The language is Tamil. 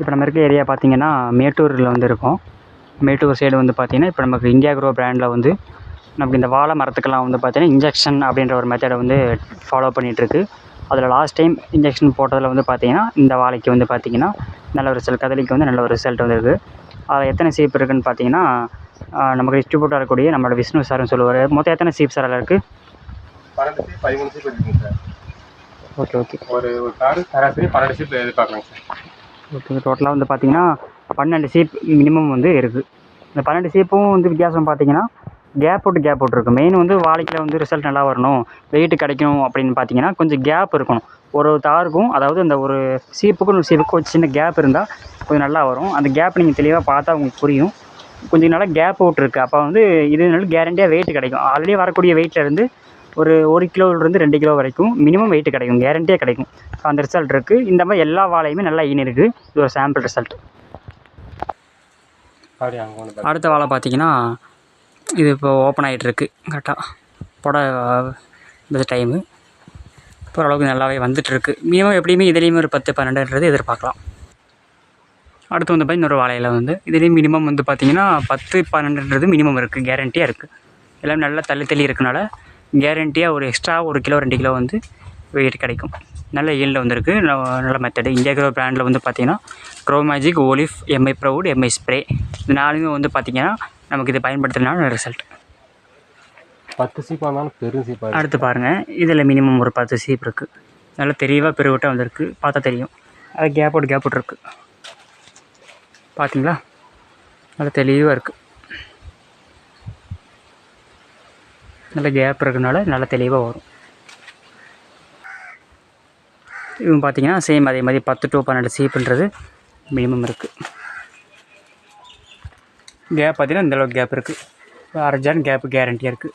இப்போ நம்ம இருக்க ஏரியா பார்த்தீங்கன்னா மேட்டூரில் வந்து இருக்கோம். மேட்டூர் சைடு வந்து பார்த்தீங்கன்னா இப்போ நமக்கு இந்தியா க்ரோ பிராண்டில் வந்து நமக்கு இந்த வாழை மரத்துக்கெல்லாம் வந்து பார்த்தீங்கன்னா இன்ஜெக்ஷன் அப்படின்ற ஒரு மெத்தடை வந்து ஃபாலோ பண்ணிகிட்ருக்கு அதில் லாஸ்ட் டைம் இன்ஜெக்ஷன் போட்டதில் வந்து பார்த்தீங்கன்னா இந்த வாழைக்கு வந்து பார்த்தீங்கன்னா நல்ல ஒரு ரிசல்ட் கதலிக்கு வந்து நல்ல ஒரு ரிசல்ட் வந்திருக்கு அதில் எத்தனை சீப் இருக்குதுன்னு பார்த்தீங்கன்னா நமக்கு டிஸ்ட்ரிபியூட்டர் இருக்கக்கூடிய நம்மளோட விஷ்ணு சார்னு சொல்லுவார். மொத்தம் எத்தனை சீப் சார் அதில் இருக்குது ஓகே ஓகே ஒரு ஒரு காரு சராசரி பன்னெண்டு சீப் எதிர்பார்க்கலாங்க சார் ஓகே டோட்டலாக வந்து பார்த்தீங்கன்னா பன்னெண்டு சீப் மினிமம் வந்து இருக்குது இந்த பன்னெண்டு சீப்பும் வந்து வித்தியாசம் பார்த்தீங்கன்னா கேப் விட்டு கேப் விட்ருக்கு மெயின் வந்து வாழைக்கில் வந்து ரிசல்ட் நல்லா வரணும் வெயிட் கிடைக்கும் அப்படின்னு பார்த்தீங்கன்னா கொஞ்சம் கேப் இருக்கணும். ஒரு ஒரு தாருக்கும் அதாவது அந்த ஒரு சீப்புக்கும் ஒரு சீப்புக்கும் ஒரு சின்ன கேப் இருந்தால் கொஞ்சம் நல்லா வரும். அந்த கேப் நீங்கள் தெளிவாக பார்த்தா உங்களுக்கு புரியும். கொஞ்சம் நல்லா கேப் விட்ருக்கு அப்போ வந்து இது நல்ல கேரண்டியாக வெயிட் கிடைக்கும். ஆல்ரெடி வரக்கூடிய வெயிட்டில் இருந்து ஒரு ஒரு கிலோவிலேருந்து ரெண்டு கிலோ வரைக்கும் மினிமம் வெயிட் கிடைக்கும் கேரண்டியாக கிடைக்கும். ஸோ அந்த ரிசல்ட் இருக்குது இந்த மாதிரி எல்லா வாழையுமே நல்லா ஈனி இருக்குது இது ஒரு சாம்பிள் ரிசல்ட் அடுத்த வாழை பார்த்தீங்கன்னா இது இப்போ ஓப்பன் ஆகிட்டு இருக்கு. கரெக்டாக போட இந்த டைமு இப்போ ஓரளவுக்கு நல்லாவே வந்துட்டுருக்கு மினிமம் எப்படியுமே இதுலேயுமே ஒரு பத்து பன்னெண்டுன்றது எதிர்பார்க்கலாம். அடுத்து வந்து பார்த்தீங்கன்னா இன்னொரு வாழையில் வந்து இதுலேயும் மினிமம் வந்து பார்த்தீங்கன்னா பத்து பன்னெண்டுன்றது மினிமம் இருக்குது கேரண்டியாக இருக்குது எல்லாம் நல்லா தள்ளி தள்ளி இருக்கனால கேரண்டியாக ஒரு எக்ஸ்ட்ரா ஒரு கிலோ ரெண்டு கிலோ வந்து வெயிட் கிடைக்கும். நல்ல ஈல்டு வந்திருக்கு. நல்ல மெத்தடு இந்தியா க்ரோ பிராண்டில் வந்து பார்த்தீங்கன்னா Grow magic olive MI proud MI spray இது நாலுமே வந்து பார்த்தீங்கன்னா நமக்கு இது பயன்படுத்துறதுனால ரிசல்ட் பத்து சீப்பாக இருந்தாலும் பெரும் சீப்பாக அடுத்து பாருங்கள் இதில் மினிமம் ஒரு பத்து சீப் இருக்குது நல்லா தெளிவாக பெருவிட்டாக வந்திருக்கு. பார்த்தா தெரியும். அது கேப் அவுட் கேப் அவுட் இருக்குது பார்த்தீங்களா நல்லா தெளிவாக இருக்குது நல்ல கேப் இருக்கிறதுனால நல்லா தெளிவாக வரும். இவங்க பார்த்தீங்கன்னா சேம் அதே மாதிரி பத்து டு பன்னெண்டு சீப்புன்றது மினிமம் இருக்குது கேப் பார்த்தீங்கன்னா இந்தளவுக்கு கேப் இருக்குது அரை கேப் கேப்பு கேரண்டியாக இருக்குது